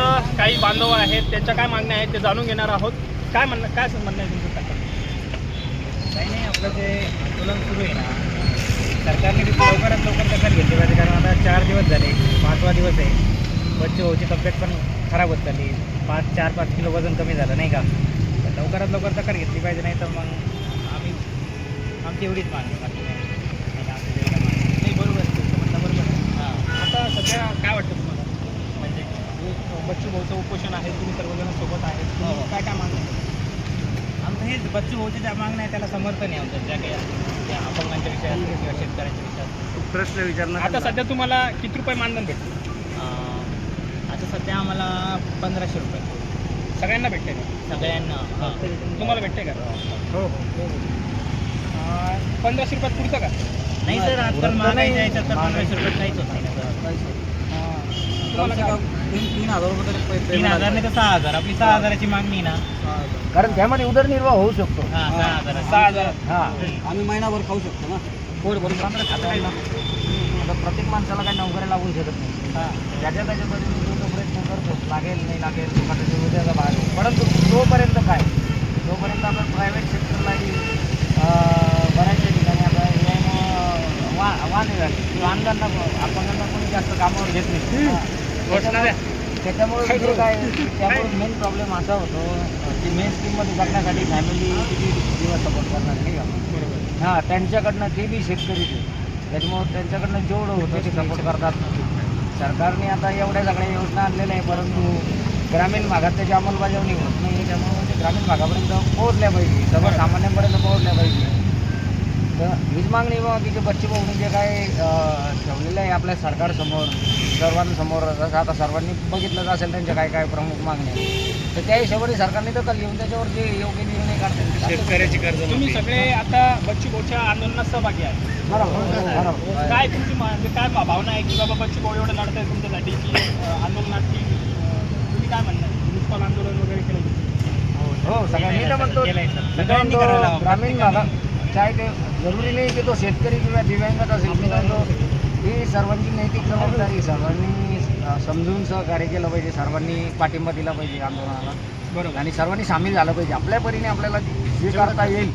इथं काही बांधव आहेत त्यांच्या काय मागण्या आहेत ते जाणून घेणार आहोत. काय म्हणणं काय म्हणणं आहे तुमचं? काही नाही आपलं जे आंदोलन सुरू आहे ना सरकारने लवकरात लवकर दखल घेतली पाहिजे कारण आता चार दिवस झाले पाचवा दिवस आहे. बच्चे भाऊची तब्येत पण खराब होत चालली. पाच चार पाच किलो वजन कमी झालं नाही का? तर लवकरात लवकर दखल घेतली पाहिजे नाही तर मग आम्ही आमची एवढीच मागणी बाकी नाही. बरोबर आहे. हां. आता सध्या काय वाटतं बच्चू भाऊचं उपोषण आहे तुम्ही सर्वजण सोबत आहेत. तुम्ही हो. काय काय मागणं आहे? आमचं हेच बच्चू भाऊची ज्या मागण्या आहे त्याला समर्थन आहे आमचं ज्या काही ज्या अपंगांच्या विषयात किंवा शेतकऱ्यांच्या विषयात. प्रश्न विचारणार आता सध्या तुम्हाला किती रुपये मानधन भेटते आता सध्या आम्हाला पंधराशे रुपये. सगळ्यांना भेटते का? सगळ्यांना हां. तुम्हाला भेटते का? हो. अं, पंधराशे रुपयात पुरतं का? नाही सर आजकाल याच्यात तर पंधराशे रुपये काहीच होत नाही. तुम्हाला काय तीन हजार रुपये तीन हजार नाही तर सहा हजार. आपली सहा हजाराची मागणी आहे ना. कारण त्यामध्ये उदरनिर्वाह होऊ शकतो. हां सहा हजार. सहा हजार. हा. आम्ही महिनाभर खाऊ शकतो ना. पोट भरून आता आता प्रत्येक माणसाला काही नोकऱ्या लागू शकत नाही. ज्याच्या त्याच्या पद्धतीने जो प्रयत्न करतो लागेल नाही लागेल उद्याचा भाग आहे. परंतु तोपर्यंत काय? तोपर्यंत आपण प्रायव्हेट सेक्टरलाही अं, बऱ्याचशा ठिकाणी आता यामुळं वा वा नाही झाली किंवा अंगांना अपंगांना कोणी जास्त कामावर घेत नाही. त्याच्यामुळे जे काय त्यामुळे मेन प्रॉब्लेम असा होतो की मेन स्कीममध्ये जगण्यासाठी फॅमिली किती दिवस सपोर्ट करणार नाही का? हां त्यांच्याकडनं ते बी शेतकरीच आहे त्याच्यामुळं त्यांच्याकडनं जेवढं होतं ते सपोर्ट करतात. सरकारने आता एवढ्या सगळ्या योजना आणलेल्या आहे परंतु ग्रामीण भागात त्याची अंमलबजावणी होत नाही. त्यामुळे ते ग्रामीण भागापर्यंत पोहोचल्या पाहिजे. सर्वसामान्यांपर्यंत पोहोचल्या पाहिजे. तर हीच मागणी बघा की जे बच्चे भाऊनी जे काय ठेवलेलं आहे आपल्या सरकारसमोर सर्वांसमोर जसं आता सर्वांनी बघितलंच असेल त्यांच्या काय काय प्रमुख मागण्या आहेत. तर त्या हिशोबाने सरकारने दखल घेऊन त्याच्यावर जे योग्य निर्णय काढतील ते शेतकऱ्याची कर्ज तुम्ही सगळे आता बच्चू भाऊच्या आंदोलनात सहभागी आहात. बरोबर बरोबर. काय तुमची मा- म्हणजे काय भावना आहे की बाबा बच्चू भाऊ एवढं लढत आहे तुमच्यासाठी की आंदोलनात की तुम्ही काय म्हणणार? म्युन्सिपल आंदोलन वगैरे केलं हो सगळ्यांनी तर म्हणतो. ग्रामीण भागात काय ते जरुरी नाही की तो शेतकरी किंवा दिव्यांगात असेल. मी तर म्हणतो, ही सर्वांची नैतिक जबाबदारी सर्वांनी समजून सहकार्य केलं पाहिजे. सर्वांनी पाठिंबा दिला पाहिजे आंदोलनाला. बरोबर. आणि सर्वांनी सामील झालं पाहिजे. आपल्या परीने आपल्याला जे करता येईल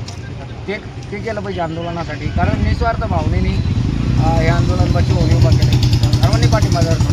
ते ते केलं पाहिजे आंदोलनासाठी. कारण निस्वार्थ भावनेने हे आंदोलन बच्चे होणे उभा केले. सर्वांनी पाठिंबा दर्शवला